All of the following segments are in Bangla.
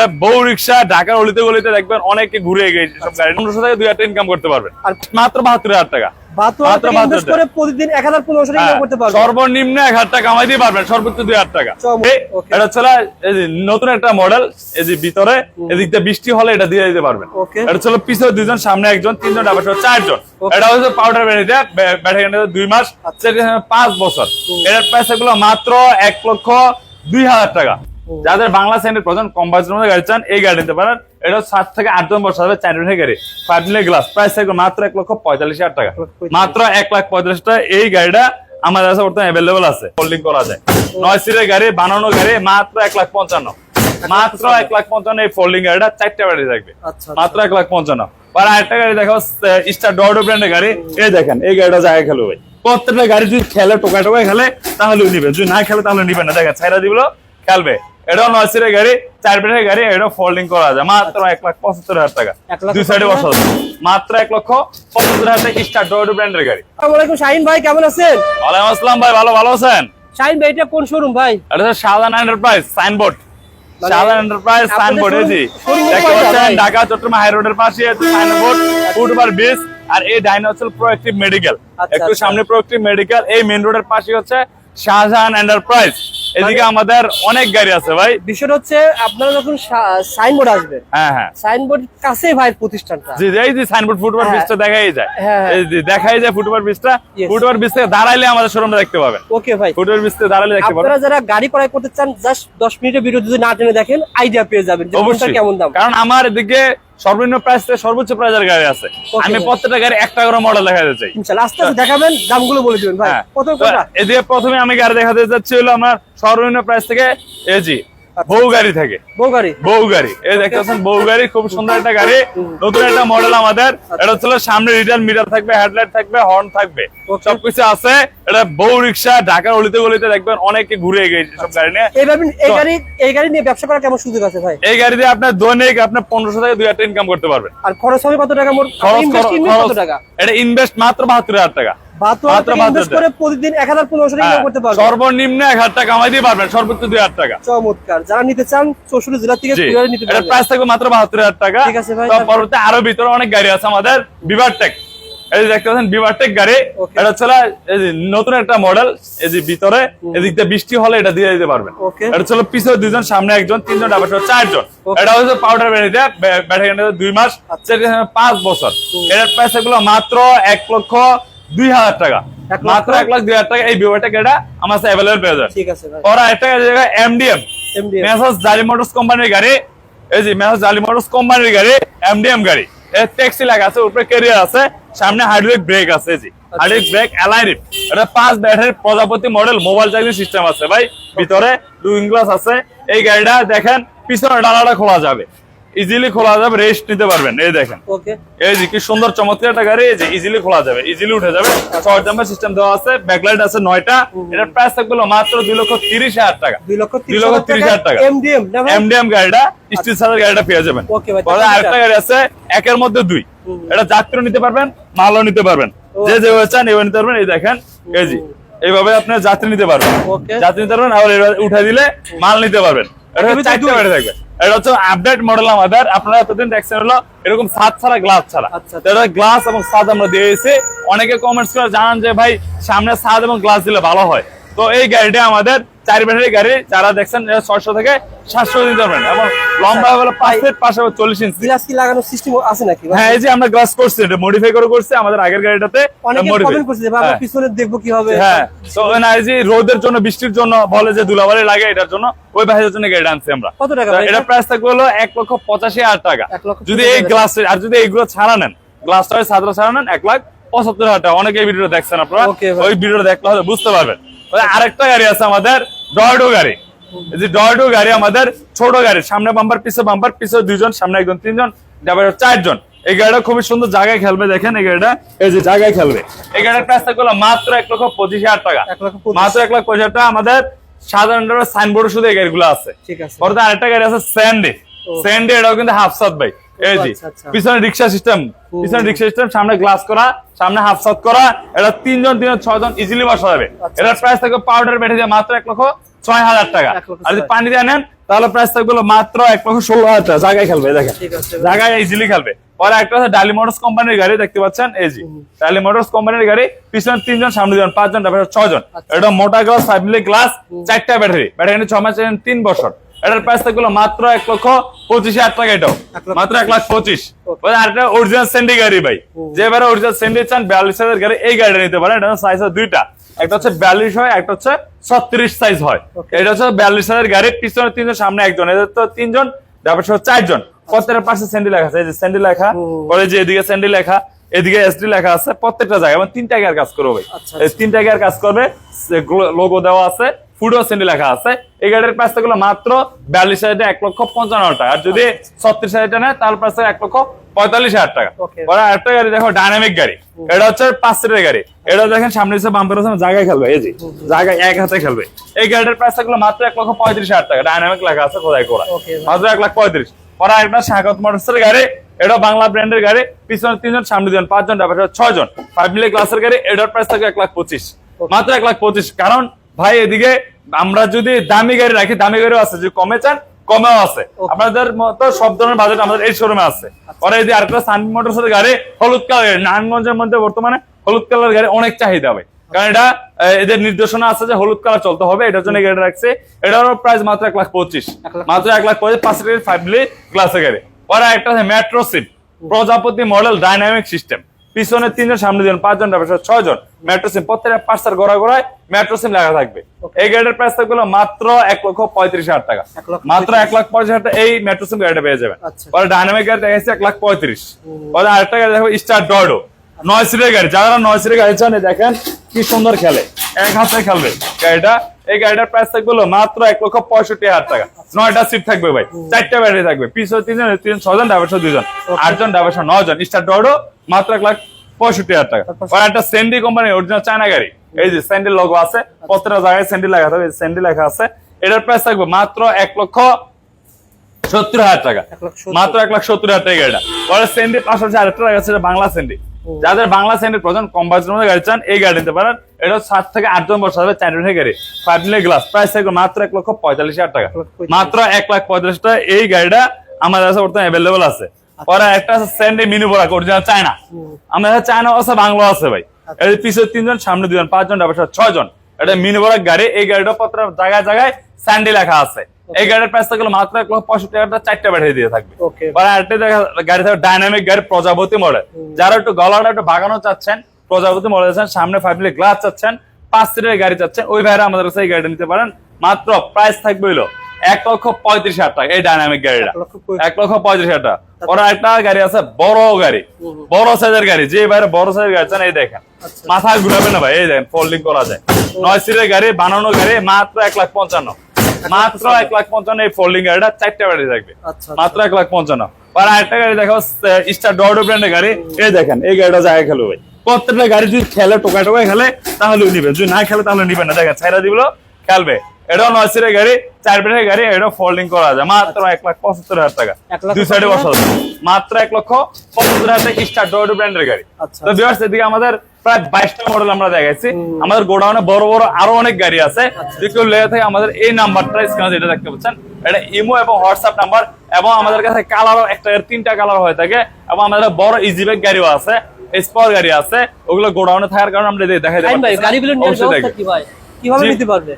এটা বউ রিক্সা ঢাকার অলিতে গলিতে দেখবেন অনেকে ঘুরে গেছে সব গাড়ি। পনেরোশো থেকে দুই হাজার ইনকাম করতে পারবেন আর মাত্র বাহাত্তর হাজার টাকা। বাহাত্তর মাত্র টাকা ইনভেস্ট 72 করে প্রতিদিন এক হাজার পনেরোশো টাকা হ্যাঁ, সর্বনিম্ন এক হাজার টাকা কামাই দিয়ে পারবেন সর্বোচ্চ দুই হাজার টাকা. এটা হচ্ছে নতুন একটা মডেল এই যে ভিতরে এদিক দিয়ে বৃষ্টি হলে এটা দিয়ে দিতে পারবেন। এটা ছিল পিছনে দুইজন সামনে একজন তিনজন ডাবার চারজন। এটা হচ্ছে পাউডার ব্যাটারি দিয়ে ব্যাটারি দুই মাস আচ্ছা। পাঁচ বছর। এটার প্রাইসগুলো মাত্র এক লক্ষ দুই হাজার টাকা। যাদের বাংলা সেন্টের প্রধান কম বাজেটের মধ্যে গাড়ি চান এই গাড়ি নিতে পারেন। এটা সাত থেকে আট জন বছর হবে চার মিনিটের গাড়ি। ফাইভ মিনিট গ্লাস প্রাইস থাকবে মাত্র এক লক্ষ পঁয়তাল্লিশ হাজার টাকা। মাত্র এক লাখ পঁয়তাল্লিশ টাকা। এই গাড়িটা আমাদের কাছে বর্তমানে অ্যাভেলেবল আছে। হোল্ডিং করা যায়। নয় সিটের গাড়ি বানানো গাড়ি মাত্র এক লাখ পঞ্চান্ন। মাত্র এক লাখ পঞ্চান্ন এই ফোল্ডিং গাড়িটা চারটা গাড়ি থাকবে। আচ্ছা মাত্র এক লাখ পঞ্চান্ন। আর আরেকটা গাড়ি দেখো স্টার ডডো ব্র্যান্ডের গাড়ি। এই দেখেন এই গাড়িটা জায়গায় খেলো ভাই। প্রত্যেকটা গাড়ি যদি খেলে টোকা টোকা খেলে তাহলে নিবে যদি না খেলে তাহলে নিবে না। দেখেন ছাইরা দিবলো। খেলবে। এটাও নয় সিটের গাড়ি চার ব্র্যান্ডের গাড়ি এটা ফোল্ডিং করা যায় মাত্র এক লাখ পঁচাত্তর হাজার টাকা। দুই সাইডে বসা। মাত্র এক লক্ষ পঁচাত্তর হাজার টাকা স্টার ডডো ব্র্যান্ডের গাড়ি। আসসালামু আলাইকুম শাহিন ভাই কেমন আছেন? ওয়ালাইকুম আসসালাম ভাই ভালো ভালো আছেন? শাহিন ভাই এটা কোন শোরুম ভাই? এটা হচ্ছে Shahjahan enterprise signboard Shahjahan enterprise signboard এই দেখতে পাচ্ছেন ঢাকা চট্টগ্রাম হাই রোডের পাশে সাইনবোর্ড ফুটওভার ব্রিজ আর এই ডাইনে হচ্ছে প্রোয়েক্টিভ মেডিকেল আচ্ছা, একটু আচ্ছা। সামনে প্রোয়েক্টিভ মেডিকেল এই মেইন রোডের পাশে হচ্ছে শাহজাহান এন্টারপ্রাইজ এদিকে মানে- আমাদের অনেক গাড়ি আছে ভাই। বিষয়টা হচ্ছে আপনারা যখন সাইনবোর্ড আসবে হ্যাঁ হ্যাঁ। সাইনবোর্ড কাছে ভাই প্রতিষ্ঠানটা। জি এই যে সাইনবোর্ড ফুটওভার হ্যাঁ। ব্রিজটা দেখাই যায়। হ্যাঁ, হ্যাঁ। এই যে দেখাই যায় ফুটওভার ব্রিজটা. ফুটওভার ব্রিজ থেকে দাঁড়াইলে আমাদের শোরুমটা দেখতে পাবেন ওকে ভাই। ফুটওভার ব্রিজ থেকে দাঁড়ালে দেখতে পাবেন আপনারা যারা গাড়ি ক্রয় করতে চান জাস্ট দশ মিনিটের ভিডিও যদি না টেনে দেখেন আইডিয়া পেয়ে যাবেন যে কোনটা কেমন দাম। কারণ আমার এদিকে সর্বনিম্ন প্রাইস থেকে সর্বোচ্চ প্রাইজের গাড়ি আছে। আমি প্রত্যেকটা গাড়ি একটা করে মডেল দেখাতে চাই। ইনশাআল্লাহ আস্তে আস্তে দেখাবেন দামগুলো বলে দিবেন ভাই। হ্যাঁ। কত তো কত? এদিকে প্রথমে আমি গাড়ি দেখাতে যাচ্ছি হলো আমার সর্বনিম্ন প্রাইস থেকে এজি বউ গাড়ি থেকে। বউ গাড়ি? বউ গাড়ি। এই দেখতে পাচ্ছেন বউ গাড়ি খুব সুন্দর একটা গাড়ি। নতুন একটা মডেল আমাদের। আচ্ছা। এটা সামনে রিটার্ন মিটার থাকবে হেডলাইট থাকবে হর্ন থাকবে। সবকিছু আছে। এটা বউ রিক্সা ঢাকার অলিতে গলিতে দেখবেন অনেকে ঘুরে গেছে সব গাড়ি নিয়ে। এই গাড়ি এই গাড়ি নিয়ে ব্যবসা করার কেমন সুযোগ আছে ভাই? এই গাড়ি দিয়ে আপনার দৈনিক আপনার পনেরোশো থেকে দুই হাজার ইনকাম করতে পারবেন। আর খরচ হবে কত টাকা মোট? খরচ এটা ইনভেস্ট মাত্র বাহাত্তর হাজার টাকা। বাহাত্তর মাত্র টাকা ইনভেস্ট 72 করে প্রতিদিন এক হাজার পনেরোশো টাকা হ্যাঁ, ইনকাম করতে পারবে সর্বনিম্ন এক হাজার টাকা কামাই দিয়ে পারবেন সর্বোচ্চ দুই হাজার টাকা। চমৎকার। যারা নিতে চান চৌষট্টি জেলা থেকে জি। কুরিয়ারে নিতে এটা পারবেন। প্রাইস থাকবে মাত্র বাহাত্তর হাজার টাকা। ঠিক আছে ভাই, পরবর্তী আরও ভিতরে অনেক গাড়ি আছে আমাদের বিভার টেক এই দেখতে পাচ্ছেন বিভার গাড়ি। এটা হচ্ছে নতুন একটা মডেল এই যে ভিতরে এদিক দিয়ে বৃষ্টি হলে এটা দিয়ে দিতে পারবেন। এটা ছিল পিছনে দুজন সামনে একজন তিনজন ডাবার চারজন। এটা হচ্ছে পাউডার ব্যাটারি দিয়ে ব্যাটারি দুই মাস আচ্ছা। পাঁচ বছর। এটার প্রাইস মাত্র এক লক্ষ দুই হাজার টাকা। মাত্র এক লাখ দুই হাজার টাকা এই টেক এটা আমার কাছে অ্যাভেলেবল পেয়ে যাবে ঠিক আছে ওরা একটা জায়গায় এমডিএম মেসাজ জালি মোটরস কোম্পানির গাড়ি। এই যে মেসাজ জালি মোটরস কোম্পানির গাড়ি এমডিএম গাড়ি। এর ট্যাক্সি লাগা আছে উপরে ক্যারিয়ার আছে সামনে হাইড্রোলিক ব্রেক আছে যে। হাইড্রোলিক ব্রেক অ্যালাইনিক এটা পাঁচ ব্যাটারি প্রজাপতি মডেল মোবাইল চার্জিং সিস্টেম আছে ভাই। ভিতরে দুই গ্লাস আছে। এই গাড়িটা দেখেন পিছনে ডালাটা খোলা যাবে। ইজিলি খোলা যাবে রেস্ট নিতে পারবেন। এই দেখেন। ওকে এই যে কি সুন্দর চমৎকার একটা গাড়ি এই যে ইজিলি খোলা যাবে ইজিলি উঠে যাবে। শর্ট জাম্পার সিস্টেম দেওয়া আছে ব্যাকলাইট আছে নয়টা। এটার প্রাইস থাকবে মাত্র দুই লক্ষ তিরিশ হাজার টাকা। দুই লক্ষ তিরিশ হাজার টাকা। এমডিএম এমডিএম গাড়িটা স্টিল সাইজের গাড়িটা পেয়ে যাবেন। পরে আরেকটা গাড়ি আছে একের মধ্যে দুই। এটা যাত্রী নিতে পারবেন মালও নিতে পারবেন। যে যেভাবে চান এভাবে নিতে পারবেন। এই দেখেন এই যে এইভাবে আপনি যাত্রী নিতে পারবেন. যাত্রী নিতে পারবেন আবার এবার উঠে দিলে মাল নিতে পারবেন। এটা চারটে গাড়ি থাকবে। এটা হচ্ছে আপডেট মডেল আমাদের। আপনারা এতদিন দেখছেন হলো এরকম ছাদ ছাড়া গ্লাস ছাড়া। আচ্ছা, এটা গ্লাস এবং ছাদ আমরা দিয়েছি। অনেকে কমেন্টস করে জানান যে ভাই সামনে সাদ এবং গ্লাস দিলে ভালো হয়। তো এই গাড়িটা আমাদের চার ব্যাটারি গাড়ি যারা দেখছেন ছয়শো থেকে সাতশো দিতে পারবেন। এবং লম্বা হলো পাঁচ ফিট পাশে চল্লিশ ইঞ্চি। গ্লাস কি লাগানোর সিস্টেম আছে নাকি? হ্যাঁ এই যে আমরা গ্লাস করছি এটা মডিফাই করে করছি আমাদের আগের গাড়িটাতে হ্যাঁ। পিছনে দেখব কীভাবে হ্যাঁ তো না এই যে রোদের জন্য বৃষ্টির জন্য বলে যে ধুলাবালি লাগে এটার জন্য ওই ভাইয়ের জন্য গাড়ি আনছি আমরা। কত টাকা এটা? প্রাইস থাকবে হলো এক লক্ষ পঁচাশি হাজার টাকা। যদি এই গ্লাস আর যদি এইগুলো ছাড়া নেন গ্লাসটা সাদা ছাড়া নেন এক লাখ পঁচাত্তর হাজার টাকা। অনেকে এই ভিডিওটা দেখছেন আপনারা ওই ভিডিওটা দেখলে বুঝতে পারবেন। আরেকটা গাড়ি আছে আমাদের ডয়ডো গাড়ি। এই যে ডয়ডো গাড়ি আমাদের ছোট গাড়ি সামনে বাম্পার পিছে বাম্পার পিছে দুইজন সামনে একজন তিনজন ডাবার চারজন। এই গাড়িটা খুবই সুন্দর জায়গায় খেলবে দেখেন এই গাড়িটা এই যে জায়গায় খেলবে। এই গাড়ির প্রাইস থাকবে হলো মাত্র এক লক্ষ পঁচিশ হাজার টাকা। লক্ষ মাত্র এক লাখ পঁচিশ হাজার টাকা আমাদের সাধারণ সাইনবোর্ড শুধু এই গাড়িগুলো আছে। ঠিক আছে। পরে আরেকটা গাড়ি আছে স্যান্ডে স্যান্ডে এটাও কিন্তু হাফ সাত ভাই। এই যে। পিছনে রিক্সা সিস্টেম পিছনে রিক্সা সিস্টেম সামনে গ্লাস করা সামনে হাফ সাত করা। এটা তিনজন তিনজন ছয়জন ইজিলি বসা যাবে। এটার প্রাইস থাকবে পাউডার বেঠে যায় মাত্র এক লক্ষ ছয় হাজার টাকা। আর যদি পানি দিয়ে নেন তাহলে প্রাইস থাকবে মাত্র এক লক্ষ ষোলো হাজার টাকা। জায়গায় খেলবে দেখেন। জায়গায় ইজিলি খেলবে। পরে একটা ডালি মোটরস কোম্পানির গাড়ি দেখতে পাচ্ছেন? এই জি ডালি মোটরস কোম্পানির গাড়ি পিছনে তিনজন সামনে দুজন পাঁচজন ছয়জন। আচ্ছা। এটা মোটা গ্লাস ফাইভ গ্লাস চারটা ব্যাটারি ব্যাটারি ছ মাস তিন বছর। এটার প্রাইস থাকবে মাত্র এক লক্ষ পঁচিশ হাজার টাকা এটাও। মাত্র এক লাখ পঁচিশ. ওই আরেকটা অরিজিনাল সেন্ডি গাড়ি ভাই। যে এবারে অরিজিনাল সেন্ডি চান বিয়াল্লিশ হাজার গাড়ি এই গাড়িটা নিতে পারেন। এটা সাইজ হয় দুইটা। একটা হচ্ছে বিয়াল্লিশ হয় একটা হচ্ছে ছত্রিশ সাইজ হয়। এটা হচ্ছে বিয়াল্লিশ হাজার গাড়ি পিছনে তিনজন সামনে একজন। এদের তো তিনজন তারপর চারজন। প্রত্যেকটা পাশে স্যান্ডি লেখা আছে। এই যে স্যান্ডি লেখা। পরে যে এদিকে স্যান্ডি লেখা এদিকে এসডি লেখা আছে। প্রত্যেকটা জায়গায়। এবং তিনটা গিয়ার কাজ করবে ভাই। আচ্ছা, তিনটা গিয়ার কাজ করবে। লোগো দেওয়া আছে। ফুডো স্যান্ডি লেখা আছে। এই গাড়ির প্রাইস থাকল মাত্র বিয়াল্লিশ হাজার এক লক্ষ পঞ্চান্ন টাকা। আর যদি ছত্রিশ হাজার টাকা নেয় তাহলে প্রাইস এক লক্ষ পঁয়তাল্লিশ হাজার টাকা। আরেকটা গাড়ি দেখো ডাইনামিক গাড়ি। এটা হচ্ছে পাঁচ সিটের গাড়ি। এটা দেখেন সামনে বাম্পার আছে জায়গায় খেলবে এই যে জায়গায় এক হাতে খেলবে। এই গাড়িটার প্রাইস থাকল মাত্র এক লক্ষ পঁয়ত্রিশ হাজার টাকা। ডাইনামিক লেখা আছে খোদাই করা। মাত্র এক লাখ পঁয়ত্রিশ। পরে একটা স্বাগত মোটরসের গাড়ি। এটা বাংলা ব্র্যান্ডের গাড়ি। পিছনে তিনজন সামনে দুজন পাঁচজন তারপরে ছয় জন ফাইভ মিলি ক্লাসের গাড়ি এটার প্রাইস থাকবে এক লাখ পঁচিশ। মাত্র এক লাখ পঁচিশ। কারণ ভাই এদিকে আমরা যদি দামি গাড়ি রাখি দামি গাড়িও আছে যদি কমে চান কমেও আছে. আপনাদের মতো সব ধরনের বাজেট আমাদের এই শোরুমে আছে। পরে এই যে আরেকটা সানবি মোটরসের গাড়ি হলুদ কালার নারায়ণগঞ্জের মধ্যে বর্তমানে হলুদ কালার গাড়ি অনেক চাহিদা হবে কারণ এটা এদের নির্দেশনা আছে যে হলুদ কালার চলতে হবে এটার জন্য গাড়ি রাখছে। এটারও প্রাইস মাত্র এক লাখ পঁচিশ। মাত্র এক লাখ পঁচিশ পাঁচ লিটার ফাইভ গ্লাসের গাড়ি। পরে একটা আছে মেট্রো সিট প্রজাপতি মডেল ডাইনামিক সিস্টেম পিছনে তিনজন সামনে দুজন পাঁচজন তারপর ছয় জন প্রত্যেকটা পাঁচটার গোড়া গোড়ায় লেখা থাকবে। এই প্রাইস থাকবে মাত্র এক লক্ষ পঁয়ত্রিশ হাজার টাকা। মাত্র এক লাখ পঁয়ত্রিশ হাজার এই গাড়িটা পেয়ে যাবেন। আচ্ছা। পরে ডাইনামিক গাড়ি এক লাখ পঁয়ত্রিশ। পরে আরেকটা গাড়ি দেখো স্টার ডডো নয় সিটের গাড়ি যারা নয় সিটের গাড়ি চান দেখেন কি সুন্দর খেলে। এক হাতে খেলবে গাড়িটা এই গাড়িটার প্রাইস থাকবে মাত্র এক লক্ষ পঁয়ষট্টি হাজার টাকা। নয়টা সিট থাকবে ভাই। চারটা ব্যাটারি থাকবে। পিছনে তিনজন তিন ছজন ডাইভার্স দুজন আটজন নয় জন স্টার ডডো মাত্র এক লাখ পঁয়ষট্টি হাজার টাকা। আর একটা স্যান্ডি কোম্পানি অরিজিনাল চায়না গাড়ি। এই যে স্যান্ডি লোগো আছে প্রত্যেকটা জায়গায় স্যান্ডি লেখা থাকবে স্যান্ডি লেখা আছে। এটার প্রাইস থাকবে মাত্র এক লক্ষ সত্তর হাজার টাকা। মাত্র এক লাখ সত্তর হাজার টাকা গাড়িটা পরে সেন্ডি পাঁচশো আরেকটা টাকা আছে বাংলা সেন্ডি যাদের বাংলা সেন্ডির প্রয়োজন কম বাজেটের মধ্যে গাড়ি চান এই গাড়ি নিতে পারেন। এটা সাত থেকে আটজন বসে হবে চার মিনিটের গাড়ি। ফাইভ মিনিট গ্লাস প্রাইস থাকবে মাত্র এক লক্ষ পঁয়তাল্লিশ হাজার টাকা। মাত্র এক লাখ পঁয়তাল্লিশ টাকা। এই গাড়িটা আমাদের কাছে বর্তমানে অ্যাভেলেবল আছে। পরে একটা আছে স্যান্ডি মিনি বোরাক অরিজিনাল চায়না আমাদের কাছে চায়না আছে বাংলা আছে ভাই। আচ্ছা। এর পিছনে তিনজন সামনে দুজন পাঁচজন তারপর ছয় জন এটা মিনি বোরাক গাড়ি এই গাড়িটা পত্র জায়গায় জায়গায় স্যান্ডি লেখা আছে। এই গাড়ির প্রাইস থাকলে মাত্র এক লক্ষ পঁয়ষট্টি টাকা চারটা ব্যাটারি দিয়ে থাকবে। গাড়ি থাকবে ডাইনামিক গাড়ি প্রজাপতি মডেল যারা একটু গলাটা একটু বাগানো চাচ্ছেন প্রজাপতি মডেল চাচ্ছেন সামনে ফাইভ মিলি গ্লাস চাচ্ছেন পাঁচ সিটের গাড়ি চাচ্ছেন ওই ভাইরা আমাদের কাছে এই গাড়িটা নিতে পারেন। মাত্র প্রাইস থাকবে হলো এক লক্ষ পঁয়ত্রিশ হাজার টাকা এই ডাইনামিক গাড়িটা। এক লক্ষ পঁয়ত্রিশ হাজার টাকা। ওরা একটা গাড়ি আছে বড় গাড়ি। বড় সাইজের গাড়ি। যে বাইরে বড় সাইজের গাড়ি চান এই দেখেন। আচ্ছা। মাথা ঘুরাবে না ভাই এই দেখেন ফোল্ডিং করা যায়। নয় সিটের গাড়ি বানানো গাড়ি মাত্র এক লাখ পঞ্চান্ন। মাত্র এক লাখ পঞ্চান্ন এই ফোল্ডিং গাড়িটা চারটা ব্যাটারি থাকবে। আচ্ছা মাত্র এক লাখ পঞ্চান্ন। আর আরেকটা গাড়ি দেখো স্টার ডডো ব্র্যান্ডের গাড়ি। এই দেখেন এই গাড়িটা জায়গায় খেলো ভাই। প্রত্যেকটা গাড়ি যদি খেলে টোকা টোকা খেলে তাহলে নিবেন যদি না খেলে তাহলে নিবেন না। দেখেন ছাইরা দিবলো খেলবে। এটাও নয় সিটের গাড়ি চার গাড়ি এটাও ফোল্ডিং করা যায় মাত্র এক লাখ পঁচাত্তর হাজার টাকা। দুই সাইডে বসা। মাত্র এক লক্ষ পঁচাত্তর হাজার টাকা স্টার ডডো ব্র্যান্ডের গাড়ি। আচ্ছা। তো এদিকে আমাদের প্রায় বাইশটা মডেল আমরা দেখাইছি। আমাদের গোডাউনে বড় বড় আরও অনেক গাড়ি আছে। আচ্ছা। কেউ লেগে থাকে আমাদের এই নাম্বারটা স্ক্রিনে যেটা দেখতে পাচ্ছেন এটা ইমো এবং হোয়াটসঅ্যাপ নাম্বার এবং আমাদের কাছে কালারও একটা তিনটা কালার হয়ে থাকে এবং আমাদের বড় ইজি ব্যাগ গাড়িও আছে স্পর গাড়ি আছে। ওগুলো গোডাউনে থাকার কারণে আমরা দেখাই ফাইন গাড়িগুলো ব্যবস্থা কি ভাই? কীভাবে নিতে পারবে?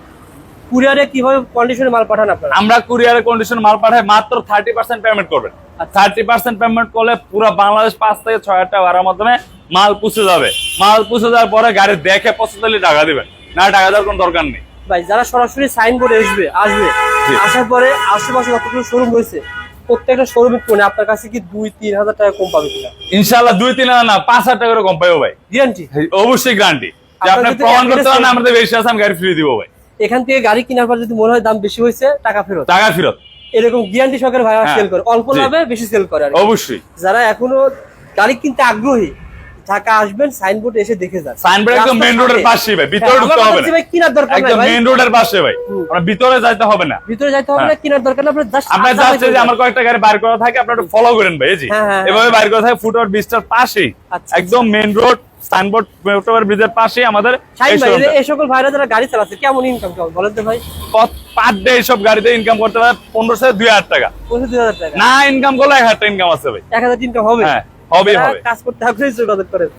কুরিয়ারে কীভাবে কন্ডিশনে মাল পাঠান আপনারা? আমরা কুরিয়ারের কন্ডিশন মাল পাঠাই মাত্র থার্টি পার্সেন্ট পেমেন্ট করবেন। থার্টি পার্সেন্ট পেমেন্ট করলে পুরো বাংলাদেশ পাঁচ থেকে ছয় হাজার টাকা ভাড়ার মাধ্যমে মাল পুষে যাবে। মাল পুষে যাওয়ার পরে গাড়ি দেখে পছন্দ হলে টাকা দিবেন। না টাকা দেওয়ার কোনো দরকার নেই। ভাই যারা সরাসরি সাইন সাইনবোর্ডে আসবে আসবে আসার পরে আশেপাশে যতগুলো শোরুম রয়েছে প্রত্যেকটা শোরুমে কোনে আপনার কাছে কি দুই তিন হাজার টাকা কম পাবে কিনা? ইনশাল্লাহ দুই তিন হাজার না পাঁচ হাজার টাকা করে কম পাইবো ভাই। গ্যারান্টি অবশ্যই গ্যারান্টি আপনার আপনি প্রমাণ করতে পারেন আমাদের বেশি আছে আমি গাড়ি ফ্রি দিব ভাই। এখান থেকে গাড়ি কেনার পর যদি মনে হয় দাম বেশি হয়েছে টাকা ফেরত। টাকা ফেরত। এরকম গ্যারান্টি সহকারে ভাই হ্যাঁ। সেল করে। অল্প লাভে বেশি সেল করে আর অবশ্যই। যারা এখনও গাড়ি কিনতে আগ্রহী ঢাকা আসবেন সাইনবোর্ড এসে দেখে যান। সাইনবোর্ড একদম মেইন রোডের। পাশে ভাই ভিতরে ঢুকতে হবে না। ভাই কেনার দরকার নাই একদম মেইন রোডের পাশে ভাই। আপনার ভিতরে যাইতে হবে না। ভিতরে যাইতে হবে না হ্যাঁ। কেনার দরকার না আপনি জাস্ট আপনার যাচ্ছে যে আমার কয়েকটা গাড়ি বাইর করা থাকে আপনার ফলো করেন ভাই জি হ্যাঁ, হ্যাঁ, এভাবে বাইর করা থাকে ফুটওভার ব্রিজটার পাশেই। আচ্ছা, একদম মেইন রোড সাইনবোর্ড ফুটওভার ব্রিজের পাশেই আমাদের এই সকল ভাইরা যারা গাড়ি চালাচ্ছে কেমন ইনকাম কেমন বলেন তো ভাই। পার ডে এইসব গাড়িতে ইনকাম করতে পারে? পনেরোশো দুই হাজার টাকা। পঁচিশ দুই হাজার টাকা। না ইনকাম করলে এক হাজার টাকা ইনকাম আছে ভাই। এক হাজার ইনকাম হবে? হ্যাঁ। হবে। কাজ করতে আগ্রহী যোগাযোগ করেন